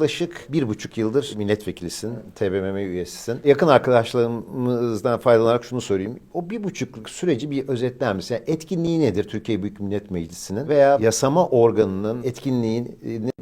Yaklaşık bir buçuk yıldır milletvekilisin, TBMM üyesisin. Yakın arkadaşlarımızdan faydalanarak şunu söyleyeyim. O bir buçukluk süreci bir özetler misin? Yani etkinliği nedir Türkiye Büyük Millet Meclisi'nin? Veya yasama organının etkinliğini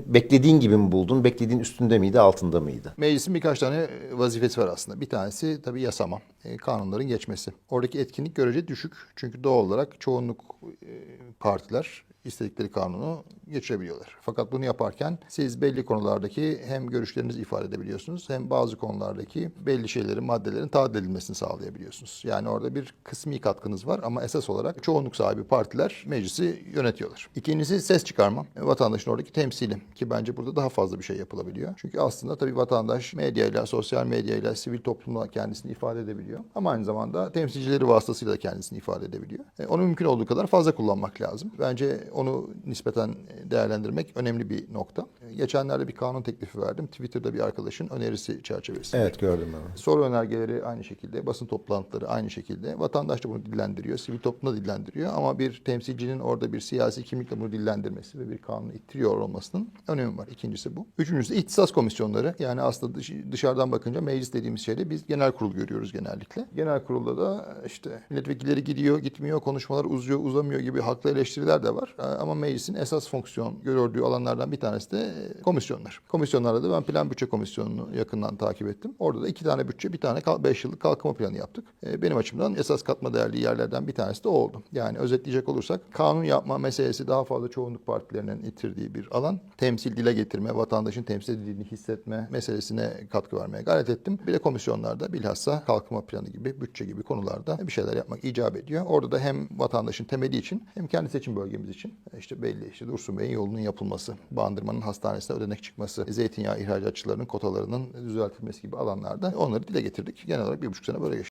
beklediğin gibi mi buldun? Beklediğin üstünde miydi, altında mıydı? Meclisin birkaç tane vazifesi var aslında. Bir tanesi tabii yasama, e, kanunların geçmesi. Oradaki etkinlik görece düşük. Çünkü doğal olarak çoğunluk e, partiler istedikleri kanunu geçirebiliyorlar. Fakat bunu yaparken siz belli konulardaki hem görüşlerinizi ifade edebiliyorsunuz hem bazı konulardaki belli şeylerin, maddelerin tadil edilmesini sağlayabiliyorsunuz. Yani orada bir kısmi katkınız var ama esas olarak çoğunluk sahibi partiler meclisi yönetiyorlar. İkincisi ses çıkarma. Vatandaşın oradaki temsili ki bence burada daha fazla bir şey yapılabiliyor. Çünkü aslında tabii vatandaş medyayla, sosyal medyayla, sivil toplumla kendisini ifade edebiliyor. Ama aynı zamanda temsilcileri vasıtasıyla da kendisini ifade edebiliyor. E, onu mümkün olduğu kadar fazla kullanmak lazım. Bence onu nispeten değerlendirmek önemli bir nokta. E, Geçenlerde bir kanun teklifi verdim. Twitter'da bir arkadaşın önerisi çerçevesinde. Evet gördüm ben. Soru önergeleri aynı şekilde, basın toplantıları aynı şekilde. Vatandaş da bunu dillendiriyor, sivil toplum da dillendiriyor. Ama bir temsilcinin orada bir siyasi kimlikle bunu dillendirmesi ve bir kanunu ittiriyor olmasının önemi var. İkincisi bu. Üçüncüsü ihtisas komisyonları. Yani aslında dış- dışarıdan bakınca meclis dediğimiz şeyde biz genel kurul görüyoruz genellikle. Genel kurulda da işte milletvekilleri gidiyor, gitmiyor, konuşmalar uzuyor, uzamıyor gibi haklı eleştiriler de var. Ama meclisin esas fonksiyon gördüğü alanlardan bir tanesi de komisyonlar. Komisyonlarda da ben plan bütçe komisyonunu yakından takip ettim. Orada da iki tane bütçe, bir tane 5 yıllık kalkınma planı yaptık. E, Benim açımdan esas katma değerli yerlerden bir tanesi de o oldu. Yani özetleyecek olursak kanun yapma meselesi daha fazla çoğunluk partilerinin itirdiği bir alan. Temsil dile getirme, vatandaşın temsil edildiğini hissetme meselesine katkı vermeye gayret ettim. Bir de komisyonlarda bilhassa kalkınma planı gibi, bütçe gibi konularda bir şeyler yapmak icap ediyor. Orada da hem vatandaşın temeli için hem kendi seçim bölgemiz için işte belli işte Dursun Bey'in yolunun yapılması, Bandırma'nın hastanesine ödenek çıkması, zeytinyağı ihracatçılarının kotalarının düzeltilmesi gibi alanlarda onları dile getirdik. Genel olarak bir buçuk sene böyle geçti.